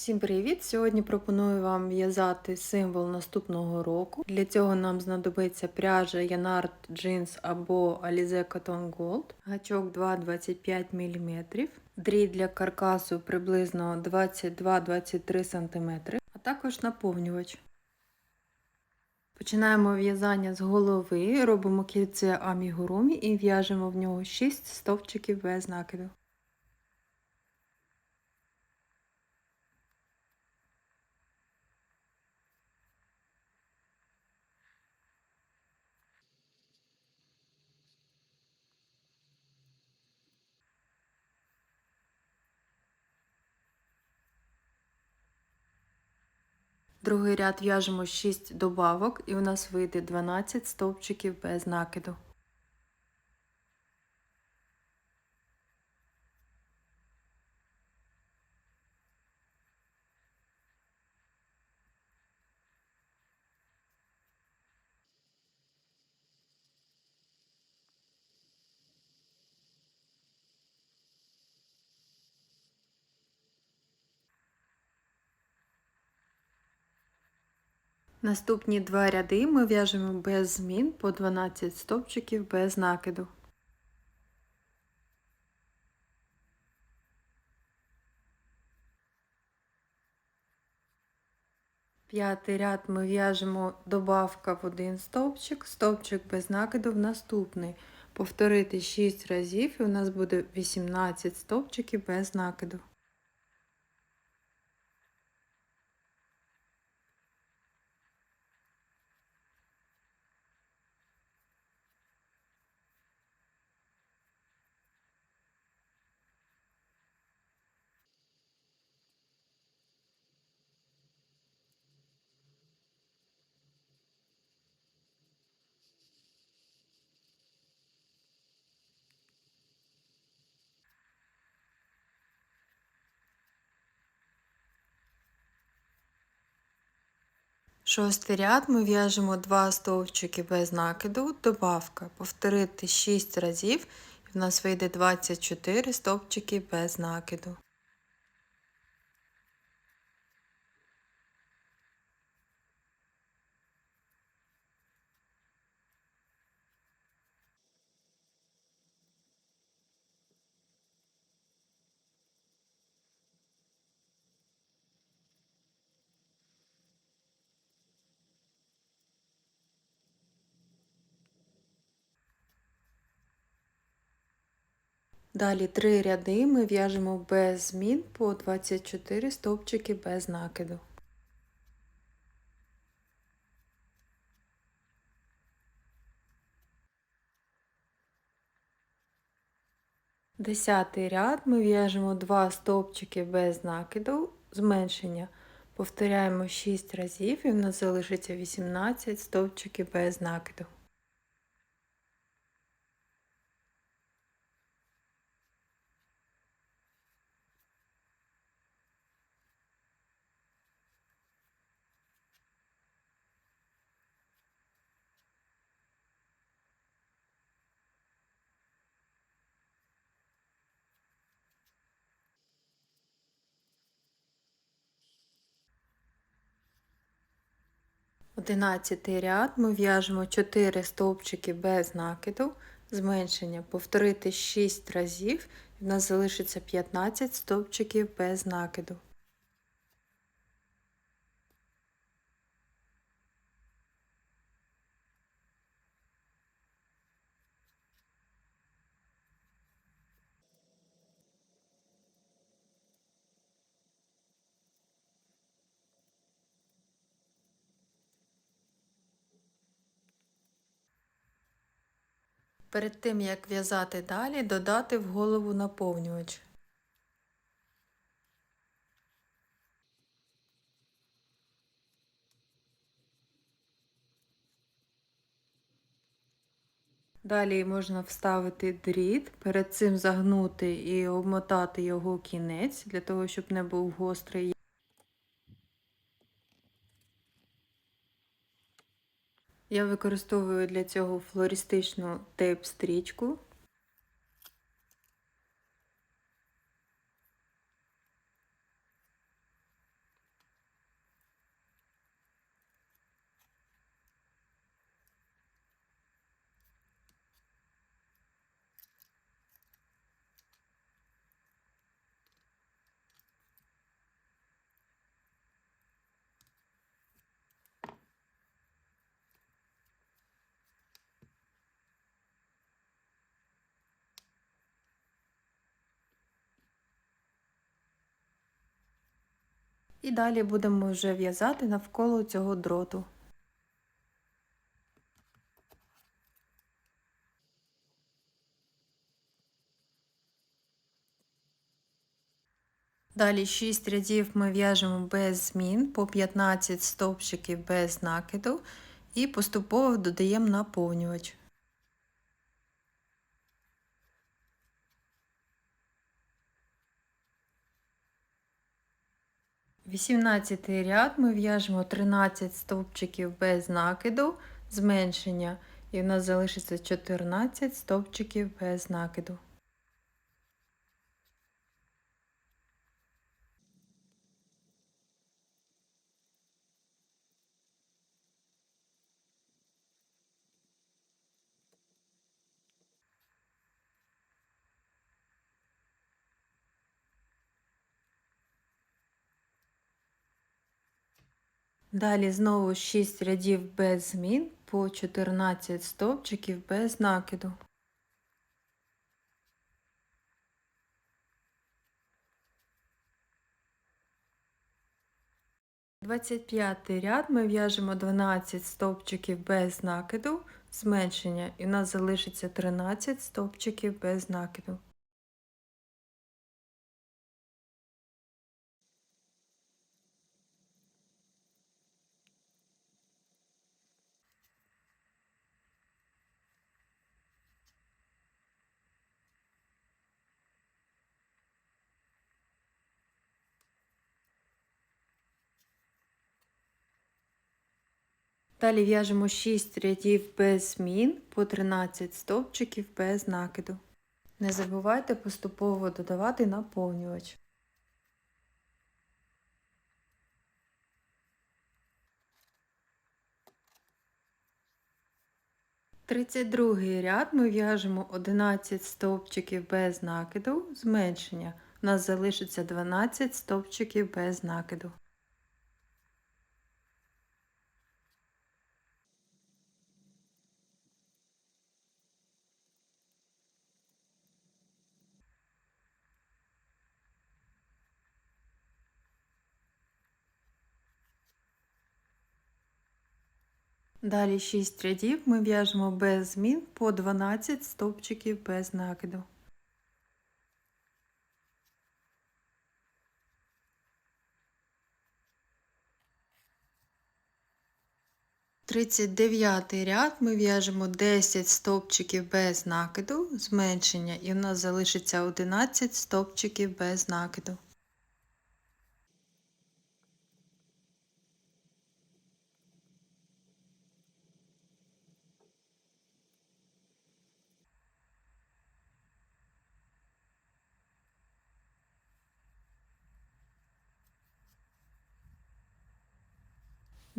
Всім привіт! Сьогодні пропоную вам в'язати символ наступного року. Для цього нам знадобиться пряжа Yanard Jeans або Alize Cotton Gold, гачок 2,25 мм, дріт для каркасу приблизно 22-23 см, а також наповнювач. Починаємо в'язання з голови, робимо кільце амігурумі і в'яжемо в нього 6 стовпчиків без накиду. Другий ряд в'яжемо 6 добавок і у нас вийде 12 стовпчиків без накиду. Наступні два ряди ми в'яжемо без змін по 12 стовпчиків без накиду. П'ятий ряд ми в'яжемо добавка в один стовпчик, стовпчик без накиду в наступний. Повторити 6 разів і у нас буде 18 стовпчиків без накиду. Шостий ряд. Ми в'яжемо 2 стовпчики без накиду, добавка, повторити 6 разів, і в нас вийде 24 стовпчики без накиду. Далі три ряди ми в'яжемо без змін по 24 стовпчики без накиду. Десятий ряд ми в'яжемо 2 стовпчики без накиду, зменшення. Повторяємо 6 разів і в нас залишиться 18 стовпчиків без накиду. Одинадцятий ряд. Ми в'яжемо 4 стовпчики без накиду, зменшення, повторити 6 разів, і в нас залишиться 15 стовпчиків без накиду. Перед тим, як в'язати далі, додати в голову наповнювач. Далі можна вставити дріт, перед цим загнути і обмотати його кінець, для того, щоб не був гострий. Я використовую для цього флористичну тейп-стрічку. І далі будемо вже в'язати навколо цього дроту. Далі 6 рядів ми в'яжемо без змін по 15 стовпчиків без накиду і поступово додаємо наповнювач. Вісімнадцятий ряд ми в'яжемо 13 стовпчиків без накиду, зменшення, і в нас залишиться 14 стовпчиків без накиду. Далі знову 6 рядів без змін по 14 стовпчиків без накиду. Двадцять п'ятий ряд ми в'яжемо 12 стовпчиків без накиду, зменшення, і у нас залишиться 13 стовпчиків без накиду. Далі в'яжемо 6 рядів без змін по 13 стовпчиків без накиду. Не забувайте поступово додавати наповнювач. Тридцять другий ряд ми в'яжемо 11 стовпчиків без накиду, зменшення. У нас залишиться 12 стовпчиків без накиду. Далі 6 рядів ми в'яжемо без змін по 12 стовпчиків без накиду. Тридцять дев'ятий ряд ми в'яжемо 10 стовпчиків без накиду, зменшення, і в нас залишиться 11 стовпчиків без накиду.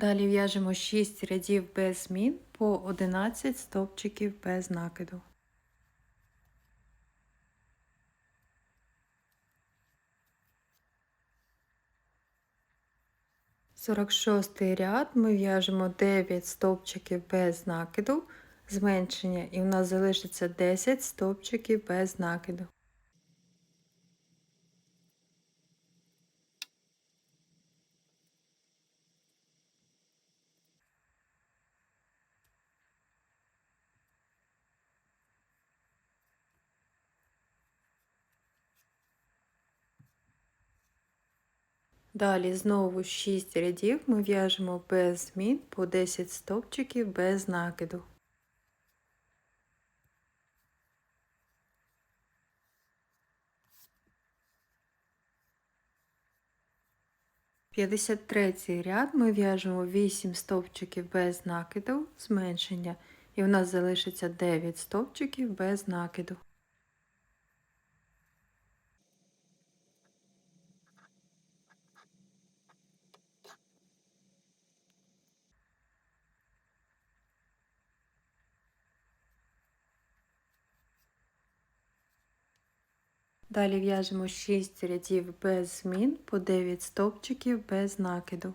Далі в'яжемо 6 рядів без змін по 11 стовпчиків без накиду. Сорок шостий ряд ми в'яжемо 9 стовпчиків без накиду, зменшення, і в нас залишиться 10 стовпчиків без накиду. Далі знову 6 рядів ми в'яжемо без змін по 10 стовпчиків без накиду. П'ятдесят третій ряд ми в'яжемо 8 стовпчиків без накиду, зменшення, і в нас залишиться 9 стовпчиків без накиду. Далі в'яжемо 6 рядів без змін по 9 стовпчиків без накиду.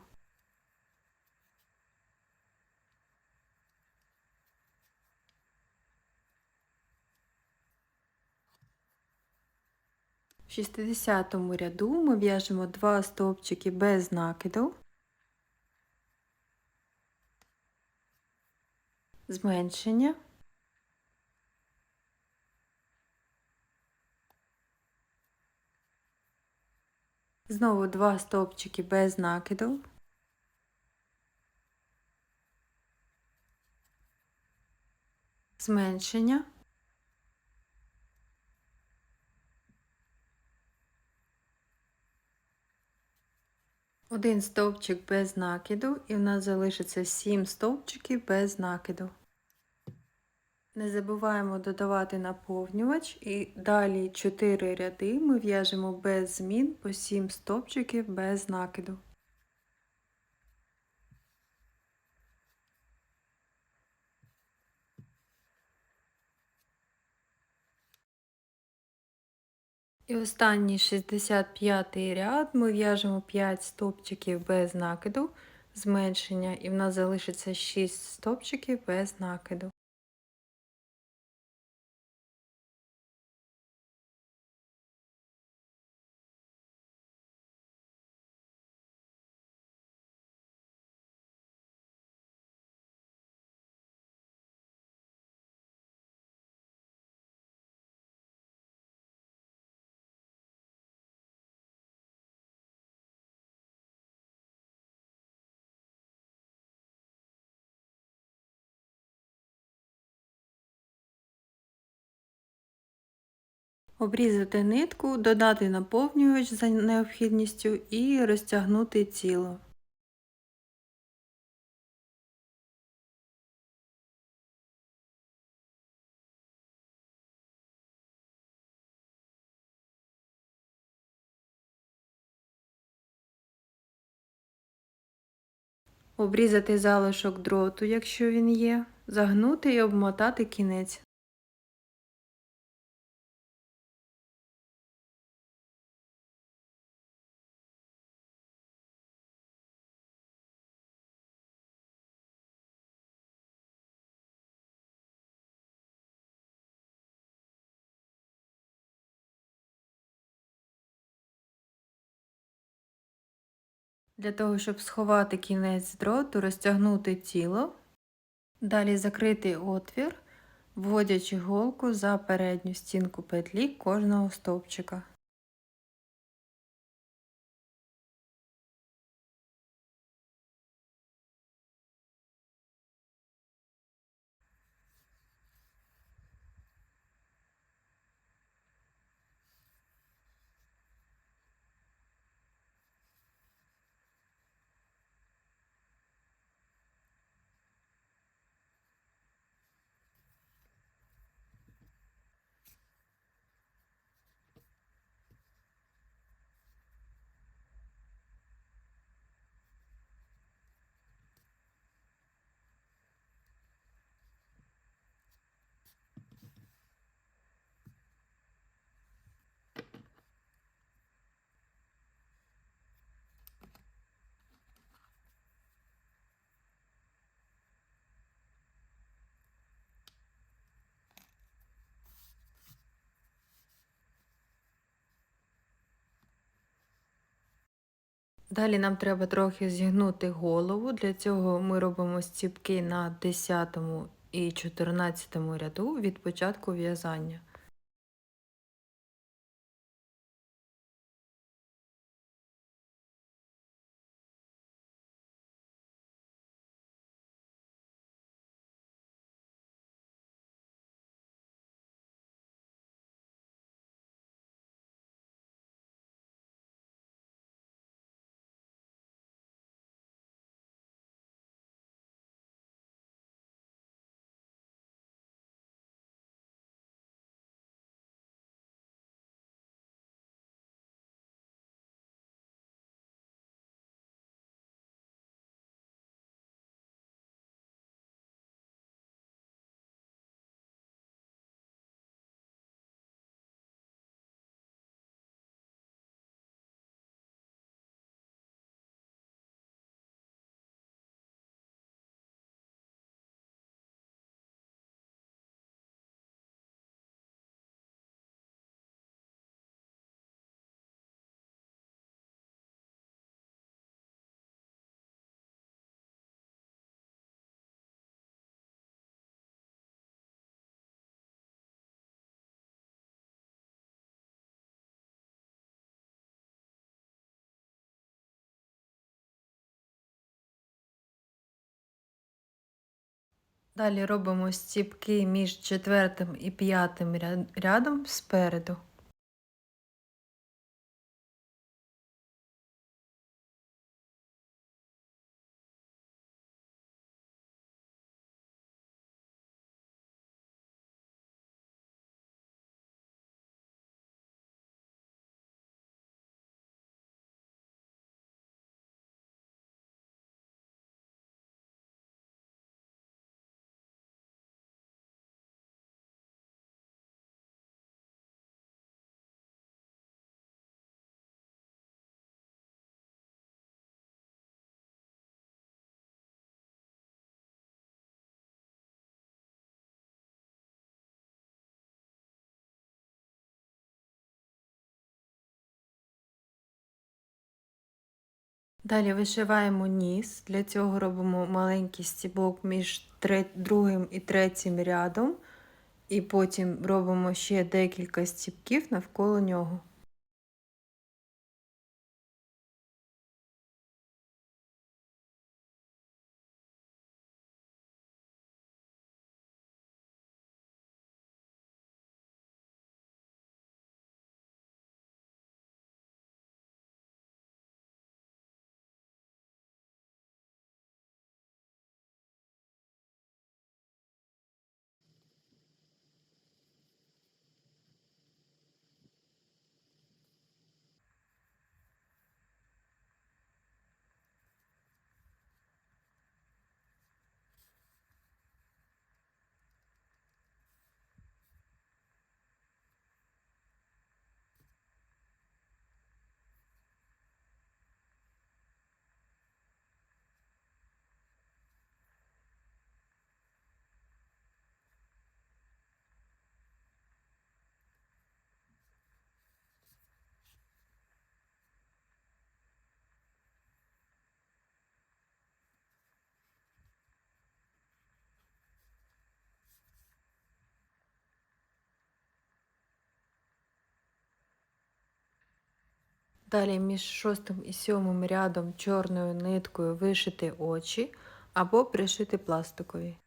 60 ряду ми в'яжемо 2 стовпчики без накиду, зменшення, знову 2 стовпчики без накиду, зменшення. Один стовпчик без накиду, і в нас залишиться 7 стовпчиків без накиду. Не забуваємо додавати наповнювач і далі 4 ряди ми в'яжемо без змін по 7 стовпчиків без накиду. І останній 65 ряд ми в'яжемо 5 стовпчиків без накиду, зменшення, і в нас залишиться 6 стовпчиків без накиду. Обрізати нитку, додати наповнювач за необхідністю і розтягнути тіло. Обрізати залишок дроту, якщо він є, загнути і обмотати кінець. Для того, щоб сховати кінець дроту, розтягнути тіло, далі закрити отвір, вводячи голку за передню стінку петлі кожного стовпчика. Далі нам треба трохи зігнути голову. Для цього ми робимо стіпки на 10 і 14 ряду від початку в'язання. Далі робимо стіпки між четвертим і п'ятим рядом спереду. Далі вишиваємо ніс. Для цього робимо маленький стібок між другим і третім рядом, і потім робимо ще декілька стібків навколо нього. Далі між шостим і сьомим рядом чорною ниткою вишити очі або пришити пластикові.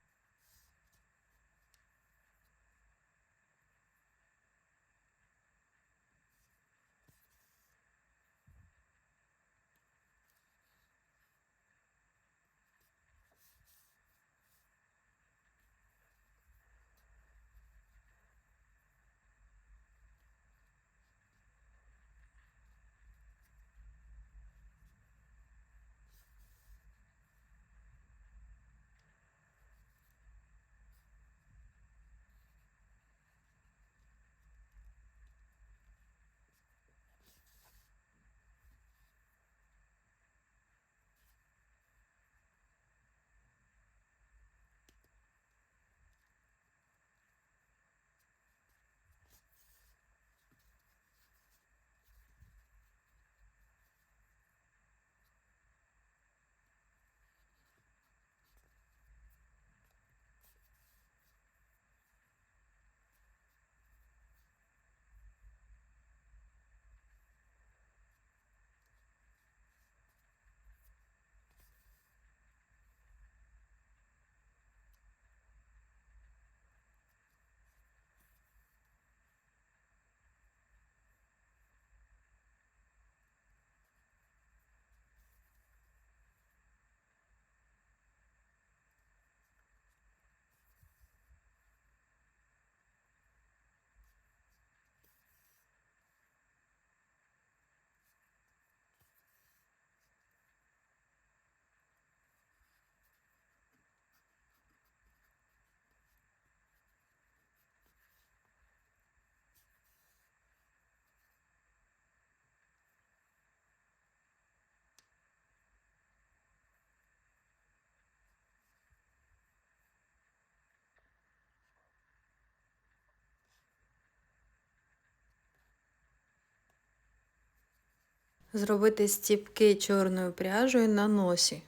Зробити стіпки чорною пряжею на носі.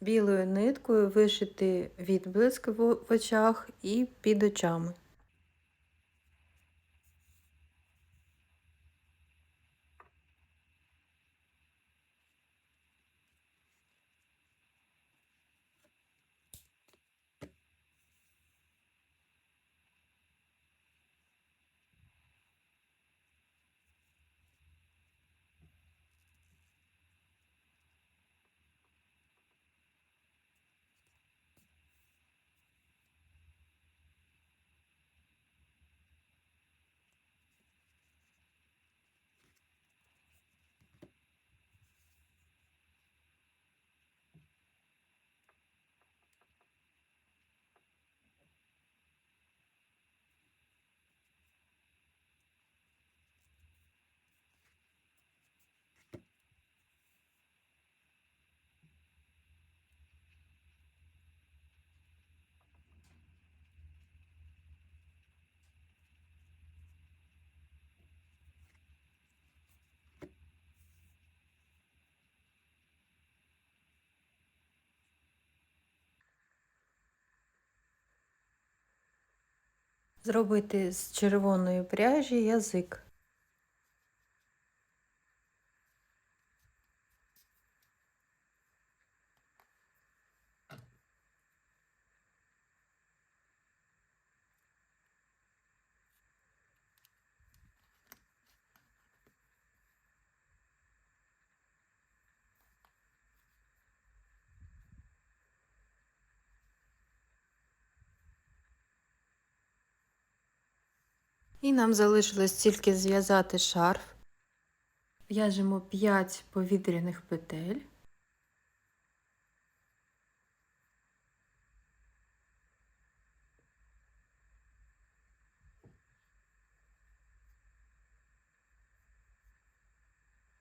Білою ниткою вишити відблиск в очах і під очами. Зробити з червоної пряжі язик. І нам залишилось тільки зв'язати шарф. В'яжемо 5 повітряних петель.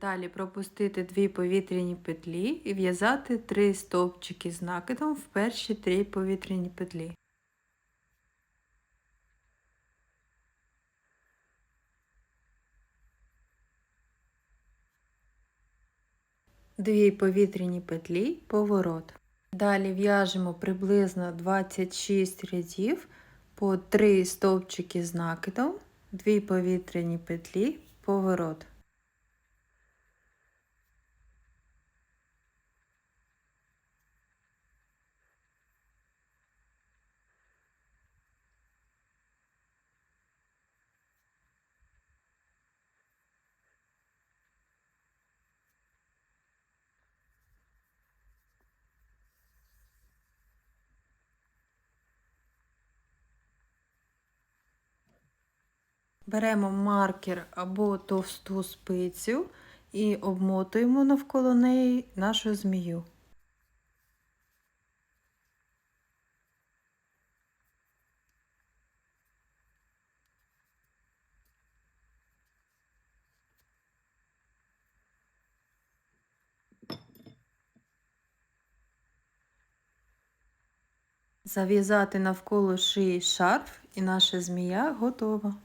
Далі пропустити дві повітряні петлі і в'язати 3 стовпчики з накидом в перші 3 повітряні петлі. Дві повітряні петлі, поворот. Далі в'яжемо приблизно 26 рядів по 3 стовпчики з накидом, 2 повітряні петлі, поворот. Беремо маркер або товсту спицю і обмотуємо навколо неї нашу змію. Зав'язати навколо шиї шарф і наша змія готова.